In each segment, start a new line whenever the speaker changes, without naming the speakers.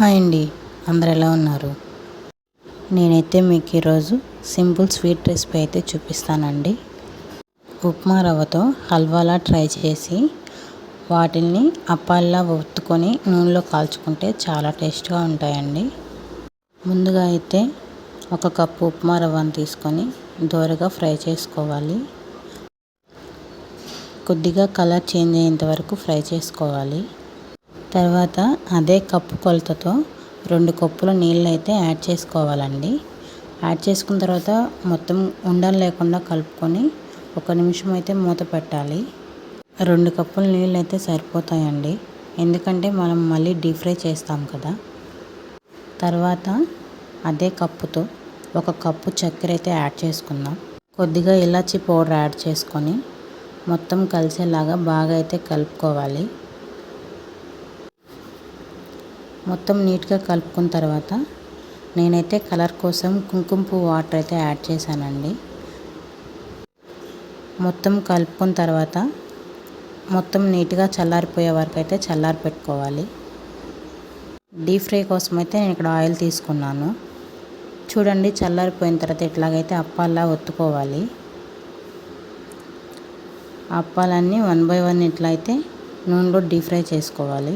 Hi అండి అందరు ఎలా ఉన్నారు? నేనైతే మీకు ఈరోజు సింపుల్ స్వీట్ రెసిపీ అయితే చూపిస్తానండి. ఉప్మా రవ్వతో హల్వాలా ట్రై చేసి వాటిని అప్పాల్లా ఒత్తుకొని నూనెలో కాల్చుకుంటే చాలా టేస్ట్గా ఉంటాయండి. ముందుగా అయితే ఒక కప్పు ఉప్మా రవ్వను తీసుకొని దోరగా ఫ్రై చేసుకోవాలి. కొద్దిగా కలర్ చేంజ్ అయ్యేంత వరకు ఫ్రై చేసుకోవాలి. తర్వాత అదే కప్పు కొలతతో రెండు కప్పుల నీళ్ళు అయితే యాడ్ చేసుకోవాలండి. యాడ్ చేసుకున్న తర్వాత మొత్తం ఉండలు లేకుండా కలుపుకొని ఒక నిమిషం అయితే మూత పెట్టాలి. రెండు కప్పుల నీళ్ళు అయితే సరిపోతాయండి. ఎందుకంటే మనం మళ్ళీ డీప్ ఫ్రై చేస్తాం కదా. తర్వాత అదే కప్పుతో ఒక కప్పు చక్కెర అయితే యాడ్ చేసుకుందాం. కొద్దిగా ఇలాచి పౌడర్ యాడ్ చేసుకొని మొత్తం కలిసేలాగా బాగా అయితే కలుపుకోవాలి. మొత్తం నీట్గా కలుపుకున్న తర్వాత నేనైతే కలర్ కోసం కుంకుమ పువ్వు వాటర్ అయితే యాడ్ చేశానండి. మొత్తం కలుపుకున్న తర్వాత మొత్తం నీట్గా చల్లారిపోయే వరకు అయితే చల్లారి పెట్టుకోవాలి. డీప్ ఫ్రై కోసం అయితే నేను ఇక్కడ ఆయిల్ తీసుకున్నాను. చూడండి చల్లారిపోయిన తర్వాత ఎట్లాగైతే అప్పాల్లా ఒత్తుకోవాలి. అప్పాలన్నీ వన్ బై వన్ ఇట్లా అయితే నూనెలో డీప్ ఫ్రై చేసుకోవాలి.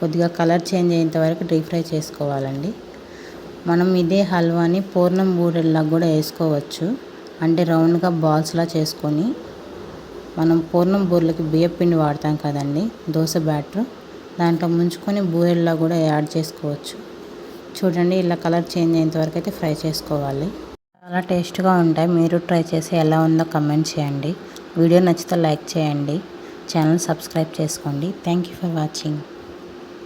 కొద్దిగా కలర్ చేంజ్ అయ్యేంత వరకు డీప్ ఫ్రై చేసుకోవాలండి. మనం ఇదే హల్వాని పూర్ణం బూరెల్లా కూడా వేసుకోవచ్చు. అంటే రౌండ్గా బాల్స్లా చేసుకొని మనం పూర్ణం బూరెలకి బియ్యపిండి వాడతాం కదండి దోశ బ్యాటర్. దాంట్లో ముంచుకొని బూరెల్లా కూడా యాడ్ చేసుకోవచ్చు. చూడండి ఇలా కలర్ చేంజ్ అయ్యేంత వరకు అయితే ఫ్రై చేసుకోవాలి. చాలా టేస్ట్గా ఉంటాయి. మీరు ట్రై చేసి ఎలా ఉందో కమెంట్ చేయండి. వీడియో నచ్చితే లైక్ చేయండి. ఛానల్ సబ్స్క్రైబ్ చేసుకోండి. Thank you for watching.